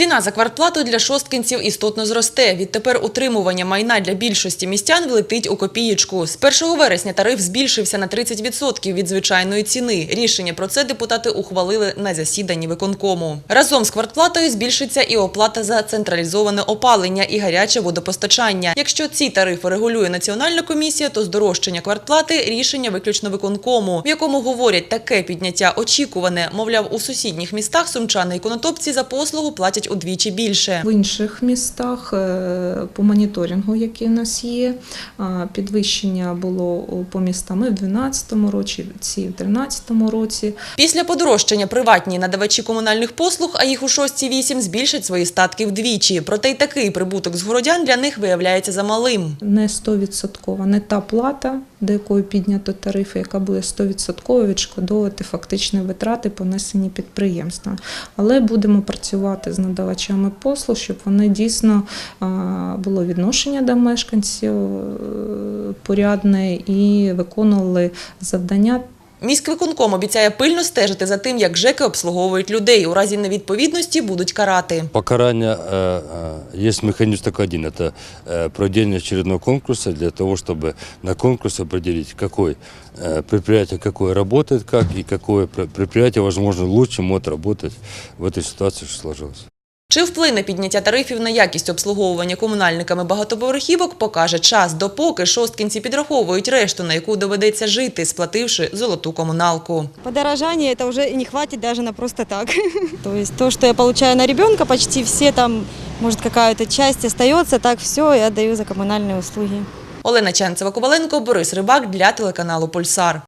Ціна за квартплату для шосткинців істотно зросте. Відтепер утримування майна для більшості містян влетить у копієчку. З 1 вересня тариф збільшився на 30% від звичайної ціни. Рішення про це депутати ухвалили на засіданні виконкому. Разом з квартплатою збільшиться і оплата за централізоване опалення і гаряче водопостачання. Якщо ці тарифи регулює Національна комісія, то здорожчання квартплати – рішення виключно виконкому, в якому говорять, таке підняття очікуване. Мовляв, у сусідніх містах сумчани і конотопці за послугу платять удвічі більше. В інших містах е, по моніторингу, який у нас є, підвищення було по містам і в 2012 році, ці в 2013 році. Після подорожчання приватні надавачі комунальних послуг, а їх у 6-8, збільшать свої статки вдвічі. Проте й такий прибуток з городян для них виявляється замалим. Не 100%, не та плата, до якої піднято тарифи, яка буде 100% відшкодовувати фактичні витрати, понесені підприємствами. Але будемо працювати з надавачами послуг, щоб вони дійсно було відношення до мешканців е, порядне і виконували завдання Міськвиконком обіцяє пильно стежити за тим, як ЖЕКи обслуговують людей. У разі невідповідності будуть карати. Покарания, э, э, есть механизм только один, это э, проведение очередного конкурса для того, чтобы на конкурсе определить, какое э, предприятие какое работает, как и какое пр- предприятие, возможно, лучше может работать в этой ситуации, что сложилось. Чи вплине підняття тарифів на якість обслуговування комунальниками багатоповерхівок, покаже час, допоки шосткінці підраховують решту, на яку доведеться жити, сплативши золоту комуналку. Подорожание это уже и не хватит даже на просто так. То есть то, я получаю на ребенка, почти все там, может какая-то часть остается, так все я отдаю за коммунальные услуги. Олена Ченцева-Коваленко, Борис Рибак для телеканалу Пульсар.